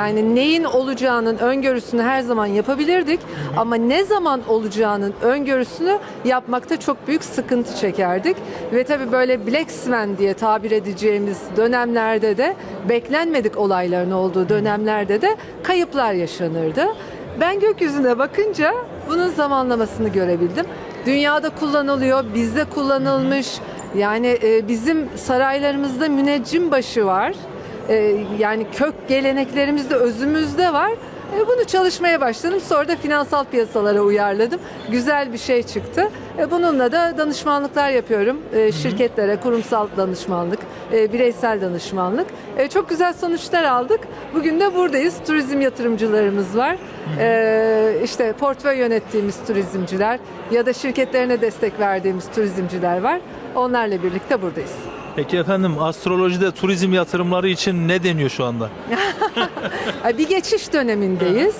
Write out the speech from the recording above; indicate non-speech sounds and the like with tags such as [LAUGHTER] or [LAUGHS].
Yani neyin olacağının öngörüsünü her zaman yapabilirdik ama ne zaman olacağının öngörüsünü yapmakta çok büyük sıkıntı çekerdik. Ve tabii böyle Black Swan diye tabir edeceğimiz dönemlerde de beklenmedik olayların olduğu dönemlerde de kayıplar yaşanırdı. Ben gökyüzüne bakınca bunun zamanlamasını görebildim. Dünyada kullanılıyor, bizde kullanılmış. Yani e, bizim saraylarımızda müneccim başı var. E, yani kök geleneklerimizde, özümüzde var. E, bunu çalışmaya başladım. Sonra da finansal piyasalara uyarladım. Güzel bir şey çıktı. E, bununla da danışmanlıklar yapıyorum. E, şirketlere, kurumsal danışmanlık, e, bireysel danışmanlık. E, çok güzel sonuçlar aldık. Bugün de buradayız. Turizm yatırımcılarımız var. E, işte portföy yönettiğimiz turizmciler ya da şirketlerine destek verdiğimiz turizmciler var. Onlarla birlikte buradayız. Peki efendim astrolojide turizm yatırımları için ne deniyor şu anda? [LAUGHS] Bir geçiş dönemindeyiz.